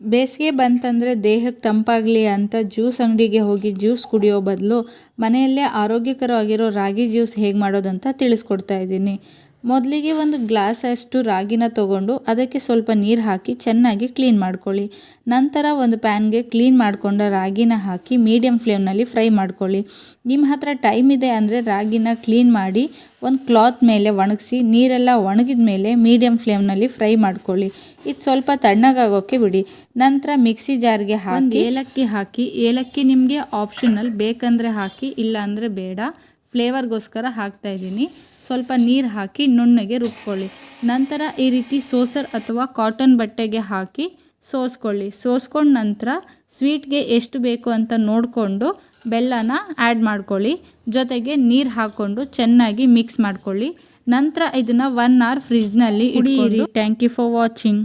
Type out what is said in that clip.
ಬೇಸಿಗೆ ಬಂತಂದರೆ ದೇಹಕ್ಕೆ ತಂಪಾಗಲಿ ಅಂತ ಜ್ಯೂಸ್ ಅಂಗಡಿಗೆ ಹೋಗಿ ಜ್ಯೂಸ್ ಕುಡಿಯೋ ಬದಲು ಮನೆಯಲ್ಲೇ ಆರೋಗ್ಯಕರವಾಗಿರೋ ರಾಗಿ ಜ್ಯೂಸ್ ಹೇಗೆ ಮಾಡೋದಂತ ತಿಳಿಸ್ಕೊಡ್ತಾ ಇದ್ದೀನಿ. ಮೊದಲಿಗೆ ಒಂದು ಗ್ಲಾಸ್ ಅಷ್ಟು ರಾಗಿನ ತಗೊಂಡು ಅದಕ್ಕೆ ಸ್ವಲ್ಪ ನೀರು ಹಾಕಿ ಚೆನ್ನಾಗಿ ಕ್ಲೀನ್ ಮಾಡ್ಕೊಳ್ಳಿ. ನಂತರ ಒಂದು ಪ್ಯಾನ್ಗೆ ಕ್ಲೀನ್ ಮಾಡಿಕೊಂಡ ರಾಗಿನ ಹಾಕಿ ಮೀಡಿಯಮ್ ಫ್ಲೇಮ್ನಲ್ಲಿ ಫ್ರೈ ಮಾಡ್ಕೊಳ್ಳಿ. ನಿಮ್ಮ ಹತ್ರ ಟೈಮ್ ಇದೆ ಅಂದರೆ ರಾಗಿನ ಕ್ಲೀನ್ ಮಾಡಿ ಒಂದು ಕ್ಲಾತ್ ಮೇಲೆ ಒಣಗಿಸಿ ನೀರೆಲ್ಲ ಒಣಗಿದ ಮೇಲೆ ಮೀಡಿಯಮ್ ಫ್ಲೇಮ್ನಲ್ಲಿ ಫ್ರೈ ಮಾಡ್ಕೊಳ್ಳಿ. ಇದು ಸ್ವಲ್ಪ ತಣ್ಣಗಾಗೋಕ್ಕೆ ಬಿಡಿ. ನಂತರ ಮಿಕ್ಸಿ ಜಾರ್ಗೆ ಹಾಕಿ ಏಲಕ್ಕಿ ಹಾಕಿ, ಏಲಕ್ಕಿ ನಿಮಗೆ ಆಪ್ಷನಲ್ ಬೇಕಂದರೆ ಹಾಕಿ, ಇಲ್ಲಾಂದರೆ ಬೇಡ. ಫ್ಲೇವರ್ಗೋಸ್ಕರ ಹಾಕ್ತಾ ಇದ್ದೀನಿ. ಸ್ವಲ್ಪ ನೀರು ಹಾಕಿ ನುಣ್ಣಗೆ ರುಬ್ಕೊಳ್ಳಿ. ನಂತರ ಈ ರೀತಿ ಸೋಸರ್ ಅಥವಾ ಕಾಟನ್ ಬಟ್ಟೆಗೆ ಹಾಕಿ ಸೋಸ್ಕೊಳ್ಳಿ. ಸೋಸ್ಕೊಂಡ ನಂತರ ಸ್ವೀಟ್ಗೆ ಎಷ್ಟು ಬೇಕು ಅಂತ ನೋಡಿಕೊಂಡು ಬೆಲ್ಲನ ಆ್ಯಡ್ ಮಾಡ್ಕೊಳ್ಳಿ. ಜೊತೆಗೆ ನೀರು ಹಾಕ್ಕೊಂಡು ಚೆನ್ನಾಗಿ ಮಿಕ್ಸ್ ಮಾಡ್ಕೊಳ್ಳಿ. ನಂತರ ಇದನ್ನು ಒನ್ ಅವರ್ ಫ್ರಿಜ್ನಲ್ಲಿ ಇಡಿಯಿರಿ ಥ್ಯಾಂಕ್ ಯು ಫಾರ್ ವಾಚಿಂಗ್